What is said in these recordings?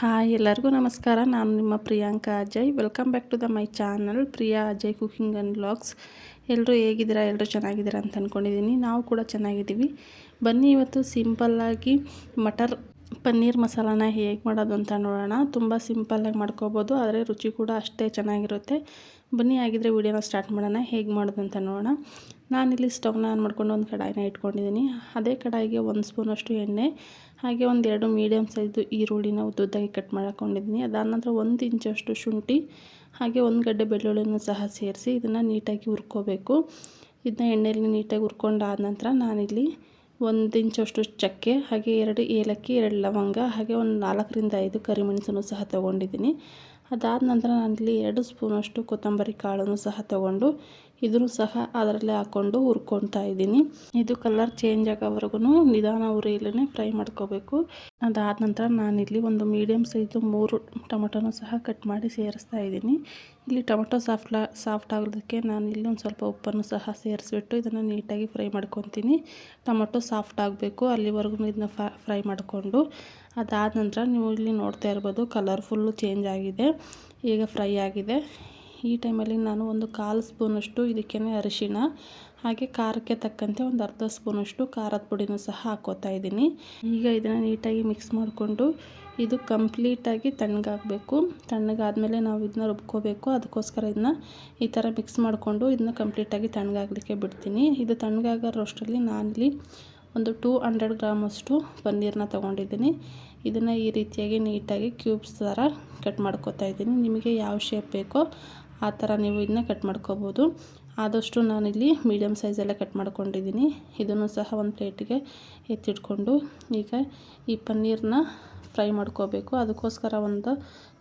Hi, ಎಲ್ಲರಿಗೂ ನಮಸ್ಕಾರ. ನಾನು ನಿಮ್ಮ Priyanka Ajay. Welcome back to the my channel Priya Ajay cooking and vlogs ಎಲ್ಲರೂ ಹೇಗಿದ್ದೀರಾ? ಎಲ್ಲರೂ ಚೆನ್ನಾಗಿದ್ದೀರಾ ಅಂತ ಅಂದ್ಕೊಂಡಿದ್ದೀನಿ ನಾವು ಕೂಡ ಚೆನ್ನಾಗಿದ್ದೀವಿ. ಬನ್ನಿ ಇವತ್ತು ಸಿಂಪಲ್ಲಾಗಿ ಮಟರ್, ಪನ್ನೀರ್ ಮಸಾಲಾನ ಹೇಗೆ ಮಾಡೋದು ಅಂತ ನೋಡೋಣ. ತುಂಬ ಸಿಂಪಲ್ಲಾಗಿ ಮಾಡ್ಕೋಬೋದು, ಆದರೆ ರುಚಿ ಕೂಡ ಅಷ್ಟೇ ಚೆನ್ನಾಗಿರುತ್ತೆ. ಬನ್ನಿ ಆಗಿದ್ದರೆ ವಿಡಿಯೋನ ಸ್ಟಾರ್ಟ್ ಮಾಡೋಣ. ಹೇಗೆ ಮಾಡೋದು ಅಂತ ನೋಡೋಣ. ನಾನಿಲ್ಲಿ ಸ್ಟವ್ನ ಆನ್ ಮಾಡ್ಕೊಂಡು ಒಂದು ಕಡಾಯಿನ ಇಟ್ಕೊಂಡಿದ್ದೀನಿ. ಅದೇ ಕಡಾಯಿಗೆ ಒಂದು ಸ್ಪೂನಷ್ಟು ಎಣ್ಣೆ ಹಾಗೆ ಒಂದೆರಡು ಮೀಡಿಯಮ್ ಸೈಜು ಈರುಳ್ಳಿನ ಉದ್ದುದ್ದಾಗಿ ಕಟ್ ಮಾಡ್ಕೊಂಡಿದ್ದೀನಿ. ಅದಾದ ನಂತರ ಒಂದು ಇಂಚಷ್ಟು ಶುಂಠಿ, ಹಾಗೆ ಒಂದು ಗಡ್ಡೆ ಬೆಳ್ಳುಳ್ಳಿಯನ್ನು ಸಹ ಸೇರಿಸಿ ಇದನ್ನು ನೀಟಾಗಿ ಹುರ್ಕೋಬೇಕು. ಇದನ್ನ ಎಣ್ಣೆಯಲ್ಲಿ ನೀಟಾಗಿ ಹುರ್ಕೊಂಡಾದ ನಂತರ ನಾನಿಲ್ಲಿ ಒಂದು ಇಂಚಷ್ಟು ಚಕ್ಕೆ, ಹಾಗೆ ಎರಡು ಏಲಕ್ಕಿ, ಎರಡು ಲವಂಗ, ಹಾಗೆ ಒಂದು ನಾಲ್ಕರಿಂದ ಐದು ಕರಿಮೆಣಸನ್ನು ಸಹ ತೊಗೊಂಡಿದ್ದೀನಿ. ಅದಾದ ನಂತರ ನಾನಿಲ್ಲಿ ಎರಡು ಸ್ಪೂನಷ್ಟು ಕೊತ್ತಂಬರಿ ಕಾಳನ್ನು ಸಹ ತಗೊಂಡು ಇದನ್ನು ಸಹ ಅದರಲ್ಲೇ ಹಾಕ್ಕೊಂಡು ಹುರ್ಕೊತಾ ಇದ್ದೀನಿ. ಇದು ಕಲರ್ ಚೇಂಜ್ ಆಗೋವರೆಗೂ ನಿಧಾನ ಉರಿಯಲ್ಲೇ ಫ್ರೈ ಮಾಡ್ಕೋಬೇಕು. ಅದಾದ ನಂತರ ನಾನಿಲ್ಲಿ ಒಂದು ಮೀಡಿಯಮ್ ಸೈಜು ಮೂರು ಟೊಮೊಟೊನೂ ಸಹ ಕಟ್ ಮಾಡಿ ಸೇರಿಸ್ತಾ ಇದ್ದೀನಿ. ಇಲ್ಲಿ ಟೊಮೊಟೊ ಸಾಫ್ಟ್ ಸಾಫ್ಟ್ ಆಗೋದಕ್ಕೆ ನಾನು ಇಲ್ಲಿ ಒಂದು ಸ್ವಲ್ಪ ಉಪ್ಪನ್ನು ಸಹ ಸೇರಿಸ್ಬಿಟ್ಟು ಇದನ್ನು ನೀಟಾಗಿ ಫ್ರೈ ಮಾಡ್ಕೊತೀನಿ. ಟೊಮೊಟೊ ಸಾಫ್ಟ್ ಆಗಬೇಕು, ಅಲ್ಲಿವರೆಗೂ ಇದನ್ನ ಫ್ರೈ ಮಾಡಿಕೊಂಡು. ಅದಾದ ನಂತರ ನೀವು ಇಲ್ಲಿ ನೋಡ್ತಾ ಇರ್ಬೋದು ಕಲರ್ಫುಲ್ಲು ಚೇಂಜ್ ಆಗಿದೆ. ಈಗ ಫ್ರೈ ಆಗಿದೆ. ಈ ಟೈಮಲ್ಲಿ ನಾನು ಒಂದು ಕಾಲು ಸ್ಪೂನಷ್ಟು ಇದಕ್ಕೇ ಅರಿಶಿಣ, ಹಾಗೆ ಖಾರಕ್ಕೆ ತಕ್ಕಂತೆ ಒಂದು ಅರ್ಧ ಸ್ಪೂನಷ್ಟು ಖಾರದ ಪುಡಿನೂ ಸಹ ಹಾಕೋತಾ ಇದ್ದೀನಿ. ಈಗ ಇದನ್ನು ನೀಟಾಗಿ ಮಿಕ್ಸ್ ಮಾಡಿಕೊಂಡು ಇದು ಕಂಪ್ಲೀಟಾಗಿ ತಣ್ಣಗಾಗಬೇಕು. ತಣ್ಣಗಾದಮೇಲೆ ನಾವು ಇದನ್ನ ರುಬ್ಕೋಬೇಕು. ಅದಕ್ಕೋಸ್ಕರ ಇದನ್ನ ಈ ಥರ ಮಿಕ್ಸ್ ಮಾಡಿಕೊಂಡು ಇದನ್ನ ಕಂಪ್ಲೀಟಾಗಿ ತಣ್ಣಗಾಗಲಿಕ್ಕೆ ಬಿಡ್ತೀನಿ. ಇದು ತಣ್ಣಗಾಗೋಷ್ಟರಲ್ಲಿ ನಾನಿಲ್ಲಿ ಒಂದು ಟೂ ಹಂಡ್ರೆಡ್ ಗ್ರಾಮಷ್ಟು ಪನ್ನೀರನ್ನ ತೊಗೊಂಡಿದ್ದೀನಿ. ಇದನ್ನು ಈ ರೀತಿಯಾಗಿ ನೀಟಾಗಿ ಕ್ಯೂಬ್ಸ್ ಥರ ಕಟ್ ಮಾಡ್ಕೊತಾ ಇದ್ದೀನಿ. ನಿಮಗೆ ಯಾವ ಶೇಪ್ ಬೇಕೋ ಆ ಥರ ನೀವು ಇದನ್ನ ಕಟ್ ಮಾಡ್ಕೋಬೋದು. ಆದಷ್ಟು ನಾನಿಲ್ಲಿ ಮೀಡಿಯಮ್ ಸೈಜಲ್ಲೇ ಕಟ್ ಮಾಡ್ಕೊಂಡಿದ್ದೀನಿ. ಇದನ್ನು ಸಹ ಒಂದು ಪ್ಲೇಟಿಗೆ ಎತ್ತಿಟ್ಕೊಂಡು ಈಗ ಈ ಪನ್ನೀರನ್ನ ಫ್ರೈ ಮಾಡ್ಕೋಬೇಕು. ಅದಕ್ಕೋಸ್ಕರ ಒಂದು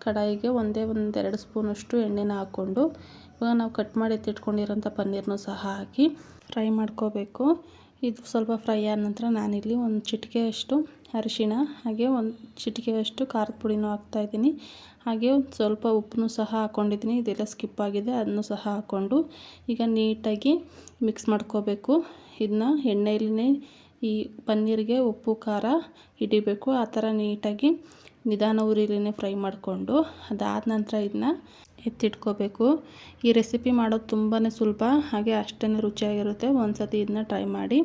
ಕಡಾಯಿಗೆ ಒಂದೇ ಒಂದೆರಡು ಸ್ಪೂನಷ್ಟು ಎಣ್ಣೆನ ಹಾಕ್ಕೊಂಡು ಇವಾಗ ನಾವು ಕಟ್ ಮಾಡಿ ಎತ್ತಿಟ್ಕೊಂಡಿರೋಂಥ ಪನ್ನೀರನ್ನು ಸಹ ಹಾಕಿ ಫ್ರೈ ಮಾಡ್ಕೋಬೇಕು. ಇದು ಸ್ವಲ್ಪ ಫ್ರೈ ಆದ ನಂತರ ನಾನಿಲ್ಲಿ ಒಂದು ಚಿಟಿಕೆಯಷ್ಟು ಅರಿಶಿಣ, ಹಾಗೆ ಒಂದು ಚಿಟಿಕೆಯಷ್ಟು ಖಾರದ ಪುಡಿನೂ ಹಾಕ್ತಾಯಿದ್ದೀನಿ ಹಾಗೆ ಒಂದು ಸ್ವಲ್ಪ ಉಪ್ಪನ್ನು ಸಹ ಹಾಕ್ಕೊಂಡಿದ್ದೀನಿ ಇದೆಲ್ಲ ಸ್ಕಿಪ್ ಆಗಿದೆ, ಅದನ್ನು ಸಹ ಹಾಕ್ಕೊಂಡು ಈಗ ನೀಟಾಗಿ ಮಿಕ್ಸ್ ಮಾಡ್ಕೋಬೇಕು. ಇದನ್ನ ಎಣ್ಣೆಯಲ್ಲೇ ಈ ಪನ್ನೀರಿಗೆ ಉಪ್ಪು, ಖಾರ ಹಿಡಿಬೇಕು. ಆ ಥರ ನೀಟಾಗಿ ನಿಧಾನ ಉರಿಲಿನೇ ಫ್ರೈ ಮಾಡಿಕೊಂಡು ಅದಾದ ನಂತರ ಇದನ್ನ ಎತ್ತಿಟ್ಕೋಬೇಕು. ಈ ರೆಸಿಪಿ ಮಾಡೋದು ತುಂಬಾ ಸುಲಭ, ಹಾಗೆ ಅಷ್ಟೇ ರುಚಿಯಾಗಿರುತ್ತೆ. ಒಂದು ಸತಿ ಇದನ್ನ ಟ್ರೈ ಮಾಡಿ.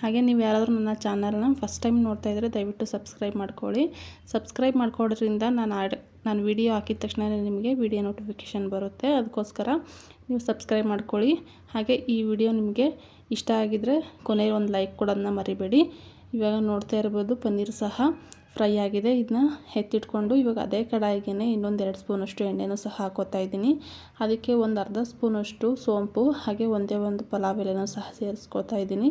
ಹಾಗೆ ನೀವು ಯಾರಾದರೂ ನನ್ನ ಚಾನಲ್ನ ಫಸ್ಟ್ ಟೈಮ್ ನೋಡ್ತಾ ಇದ್ದರೆ ದಯವಿಟ್ಟು ಸಬ್ಸ್ಕ್ರೈಬ್ ಮಾಡ್ಕೊಳ್ಳಿ. ಸಬ್ಸ್ಕ್ರೈಬ್ ಮಾಡ್ಕೊಡೋದ್ರಿಂದ ನಾನು ಆಡ್, ನಾನು ವಿಡಿಯೋ ಹಾಕಿದ ತಕ್ಷಣ ನಿಮಗೆ ವಿಡಿಯೋ ನೋಟಿಫಿಕೇಷನ್ ಬರುತ್ತೆ. ಅದಕ್ಕೋಸ್ಕರ ನೀವು ಸಬ್ಸ್ಕ್ರೈಬ್ ಮಾಡ್ಕೊಳ್ಳಿ. ಹಾಗೆ ಈ ವಿಡಿಯೋ ನಿಮಗೆ ಇಷ್ಟ ಆಗಿದ್ದರೆ ಕೊನೆಗೆ ಒಂದು ಲೈಕ್ ಕೊಡೋದನ್ನ ಮರಿಬೇಡಿ. ಇವಾಗ ನೋಡ್ತಾ ಇರ್ಬೋದು ಪನ್ನೀರ್ ಸಹ ಫ್ರೈ ಆಗಿದೆ. ಇದನ್ನ ಎತ್ತಿಟ್ಕೊಂಡು ಇವಾಗ ಅದೇ ಕಡಾಯಿಗೆ ಇನ್ನೊಂದು ಎರಡು ಸ್ಪೂನಷ್ಟು ಎಣ್ಣೆನೂ ಸಹ ಹಾಕೋತಾ ಇದ್ದೀನಿ. ಅದಕ್ಕೆ ಒಂದು ಅರ್ಧ ಸ್ಪೂನಷ್ಟು ಸೋಂಪು, ಹಾಗೆ ಒಂದೇ ಒಂದು ಪಲಾವ್ ಎಲೆನೂ ಸಹ ಸೇರಿಸ್ಕೋತಾ ಇದ್ದೀನಿ.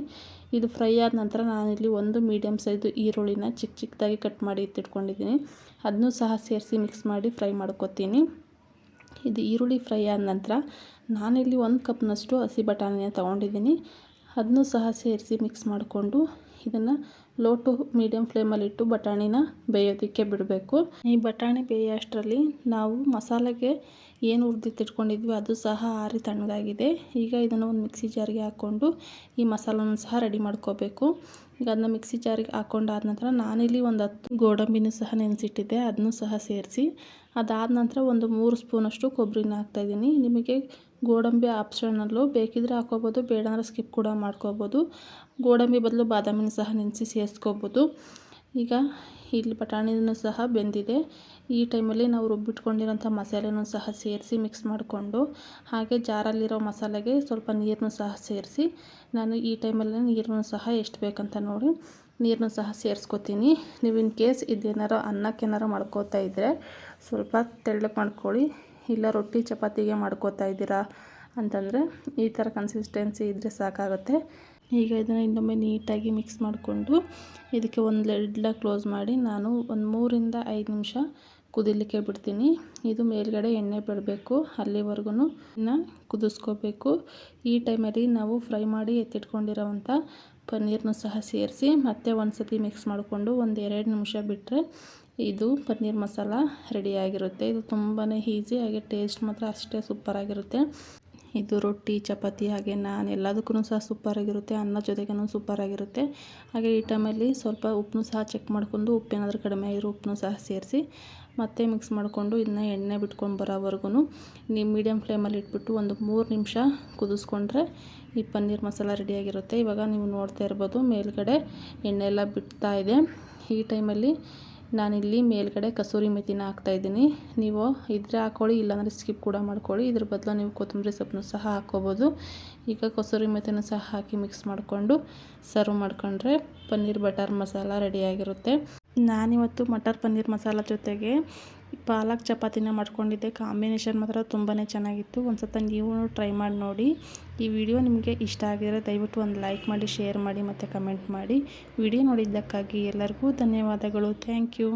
ಇದು ಫ್ರೈ ಆದ ನಂತರ ನಾನಿಲ್ಲಿ ಒಂದು ಮೀಡಿಯಮ್ ಸೈಜು ಈರುಳ್ಳಿನ ಚಿಕ್ಕ ಚಿಕ್ಕದಾಗಿ ಕಟ್ ಮಾಡಿ ಎತ್ತಿಟ್ಕೊಂಡಿದ್ದೀನಿ. ಅದನ್ನೂ ಸಹ ಸೇರಿಸಿ ಮಿಕ್ಸ್ ಮಾಡಿ ಫ್ರೈ ಮಾಡ್ಕೊತೀನಿ. ಇದು ಈರುಳ್ಳಿ ಫ್ರೈ ಆದ ನಂತರ ನಾನಿಲ್ಲಿ ಒಂದು ಕಪ್ನಷ್ಟು ಹಸಿ ಬಟಾಣಿನ ತೊಗೊಂಡಿದ್ದೀನಿ. ಅದನ್ನೂ ಸಹ ಸೇರಿಸಿ ಮಿಕ್ಸ್ ಮಾಡಿಕೊಂಡು ಇದನ್ನು ಲೋ ಟು ಮೀಡಿಯಮ್ ಫ್ಲೇಮಲ್ಲಿಟ್ಟು ಬಟಾಣಿನ ಬೇಯೋದಕ್ಕೆ ಬಿಡಬೇಕು. ಈ ಬಟಾಣಿ ಬೇಯೋಷ್ಟರಲ್ಲಿ ನಾವು ಮಸಾಲೆಗೆ ಏನು ಹುರಿದಿಟ್ಟಿಟ್ಕೊಂಡಿದ್ವಿ ಅದು ಸಹ ಆರಿ ತಣ್ಣಗಾಗಿದೆ. ಈಗ ಇದನ್ನು ಒಂದು ಮಿಕ್ಸಿ ಜಾರಿಗೆ ಹಾಕ್ಕೊಂಡು ಈ ಮಸಾಲನ ಸಹ ರೆಡಿ ಮಾಡ್ಕೋಬೇಕು. ಈಗ ಅದನ್ನ ಮಿಕ್ಸಿ ಜಾರಿಗೆ ಹಾಕ್ಕೊಂಡಾದ ನಂತರ ನಾನಿಲ್ಲಿ ಒಂದು ಹತ್ತು ಗೋಡಂಬಿನೂ ಸಹ ನೆನೆಸಿಟ್ಟಿದ್ದೆ. ಅದನ್ನು ಸಹ ಸೇರಿಸಿ ಅದಾದ ನಂತರ ಒಂದು ಮೂರು ಸ್ಪೂನಷ್ಟು ಕೊಬ್ಬರಿನ ಹಾಕ್ತಾಯಿದ್ದೀನಿ ನಿಮಗೆ ಗೋಡಂಬಿ ಆಪ್ಷನಲ್ಲು ಬೇಕಿದ್ರೆ ಹಾಕೋಬೋದು ಬೇಡ ಅಂದರೆ ಸ್ಕಿಪ್ ಕೂಡ ಮಾಡ್ಕೋಬೋದು. ಗೋಡಂಬಿ ಬದಲು ಬಾದಾಮಿನ ಸಹ ನೆನೆಸಿ ಸೇರಿಸ್ಕೋಬೋದು. ಈಗ ಇಲ್ಲಿ ಬಟಾಣಿನೂ ಸಹ ಬೆಂದಿದೆ. ಈ ಟೈಮಲ್ಲಿ ನಾವು ರುಬ್ಬಿಟ್ಕೊಂಡಿರೋಂಥ ಮಸಾಲೆನೂ ಸಹ ಸೇರಿಸಿ ಮಿಕ್ಸ್ ಮಾಡಿಕೊಂಡು, ಹಾಗೆ ಜಾರಲ್ಲಿರೋ ಮಸಾಲೆಗೆ ಸ್ವಲ್ಪ ನೀರನ್ನು ಸಹ ಸೇರಿಸಿ, ನಾನು ಈ ಟೈಮಲ್ಲಿ ನೀರನ್ನು ಸಹ ಎಷ್ಟು ಬೇಕಂತ ನೋಡಿ, ನೀರನ್ನು ಸಹ ಸೇರಿಸ್ಕೊತೀನಿ. ನೀವು ಇನ್ ಕೇಸ್ ಇದೇನಾರು ಅನ್ನಕ್ಕೇನಾರು ಮಾಡ್ಕೋತಾ ಇದ್ದರೆ ಸ್ವಲ್ಪ ತೆಳ್ಳಗೆ ಮಾಡ್ಕೊಳ್ಳಿ. ಇಲ್ಲ ರೊಟ್ಟಿ ಚಪಾತಿಗೆ ಮಾಡ್ಕೋತಾ ಇದ್ದೀರಾ ಅಂತಂದರೆ ಈ ಥರ ಕನ್ಸಿಸ್ಟೆನ್ಸಿ ಇದ್ದರೆ ಸಾಕಾಗುತ್ತೆ. ಈಗ ಇದನ್ನು ಇನ್ನೊಮ್ಮೆ ನೀಟಾಗಿ ಮಿಕ್ಸ್ ಮಾಡಿಕೊಂಡು ಇದಕ್ಕೆ ಒಂದು ಲೆಡ್ಲ ಕ್ಲೋಸ್ ಮಾಡಿ ನಾನು ಒಂದು ಮೂರಿಂದ ಐದು ನಿಮಿಷ ಕುದಿಲಿಕ್ಕೆ ಬಿಡ್ತೀನಿ. ಇದು ಮೇಲ್ಗಡೆ ಎಣ್ಣೆ ಬಿಡಬೇಕು ಅಲ್ಲಿವರೆಗೂ ಇನ್ನು ಕುದಿಸ್ಕೋಬೇಕು. ಈ ಟೈಮಲ್ಲಿ ನಾವು ಫ್ರೈ ಮಾಡಿ ಎತ್ತಿಟ್ಕೊಂಡಿರೋವಂಥ ಪನ್ನೀರ್ನೂ ಸಹ ಸೇರಿಸಿ ಮತ್ತೆ ಒಂದು ಸತಿ ಮಿಕ್ಸ್ ಮಾಡಿಕೊಂಡು ಒಂದು ಎರಡು ನಿಮಿಷ ಬಿಟ್ಟರೆ ಇದು ಪನ್ನೀರ್ ಮಸಾಲ ರೆಡಿಯಾಗಿರುತ್ತೆ ಇದು ತುಂಬಾ ಈಸಿ ಹಾಗೆ ಟೇಸ್ಟ್ ಮಾತ್ರ ಅಷ್ಟೇ ಸೂಪರಾಗಿರುತ್ತೆ ಇದು ರೊಟ್ಟಿ, ಚಪಾತಿ ಹಾಗೆ ನಾನು ಎಲ್ಲದಕ್ಕೂ ಸಹ ಸೂಪರಾಗಿರುತ್ತೆ ಅನ್ನ ಜೊತೆಗೂ ಸೂಪರಾಗಿರುತ್ತೆ ಹಾಗೆ ಈ ಟೈಮಲ್ಲಿ ಸ್ವಲ್ಪ ಉಪ್ಪನ್ನು ಸಹ ಚೆಕ್ ಮಾಡ್ಕೊಂಡು ಉಪ್ಪೇನಾದರೂ ಕಡಿಮೆ ಆಗಿರೋ ಉಪ್ಪನ್ನು ಸಹ ಸೇರಿಸಿ ಮತ್ತೆ ಮಿಕ್ಸ್ ಮಾಡಿಕೊಂಡು ಇದನ್ನ ಎಣ್ಣೆ ಬಿಟ್ಕೊಂಡು ಬರೋವರೆಗೂ ನೀವು ಮೀಡಿಯಮ್ ಫ್ಲೇಮಲ್ಲಿ ಇಟ್ಬಿಟ್ಟು ಒಂದು ಮೂರು ನಿಮಿಷ ಕುದಿಸ್ಕೊಂಡ್ರೆ ಈ ಪನ್ನೀರ್ ಮಸಾಲ ರೆಡಿಯಾಗಿರುತ್ತೆ ಇವಾಗ ನೀವು ನೋಡ್ತಾ ಇರ್ಬೋದು ಮೇಲ್ಗಡೆ ಎಣ್ಣೆ ಎಲ್ಲ ಬಿಡ್ತಾ ಇದೆ. ಈ ಟೈಮಲ್ಲಿ ನಾನಿಲ್ಲಿ ಮೇಲ್ಗಡೆ ಕಸೂರಿ ಮೆಥಿನ ಹಾಕ್ತಾಯಿದ್ದೀನಿ ನೀವು ಇದ್ರೆ ಹಾಕ್ಕೊಳ್ಳಿ ಇಲ್ಲಾಂದರೆ ಸ್ಕಿಪ್ ಕೂಡ ಮಾಡ್ಕೊಳ್ಳಿ. ಇದ್ರ ಬದಲು ನೀವು ಕೊತ್ತಂಬರಿ ಸೊಪ್ಪನ್ನು ಸಹ ಹಾಕ್ಕೋಬೋದು. ಈಗ ಕಸೂರಿ ಮೆಥಿನ ಸಹ ಹಾಕಿ ಮಿಕ್ಸ್ ಮಾಡಿಕೊಂಡು ಸರ್ವ್ ಮಾಡ್ಕೊಂಡ್ರೆ ಪನ್ನೀರ್ ಬಟರ್ ಮಸಾಲ ರೆಡಿಯಾಗಿರುತ್ತೆ ನಾನಿವತ್ತು ಮಟರ್ ಪನ್ನೀರ್ ಮಸಾಲ ಜೊತೆಗೆ ಪಾಲಕ್ ಚಪಾತಿನ ಮಾಡ್ಕೊಂಡಿದ್ದೆ. ಕಾಂಬಿನೇಷನ್ ಮಾತ್ರ ತುಂಬಾ ಚೆನ್ನಾಗಿತ್ತು. ಒಂದು ಸತ ನೀವು ಟ್ರೈ ಮಾಡಿ ನೋಡಿ. ಈ ವಿಡಿಯೋ ನಿಮಗೆ ಇಷ್ಟ ಆಗಿದರೆ ದಯವಿಟ್ಟು ಒಂದು ಲೈಕ್ ಮಾಡಿ, ಶೇರ್ ಮಾಡಿ ಮತ್ತು ಕಮೆಂಟ್ ಮಾಡಿ. ವಿಡಿಯೋ ನೋಡಿದ್ದಕ್ಕಾಗಿ ಎಲ್ಲರಿಗೂ ಧನ್ಯವಾದಗಳು. Thank you.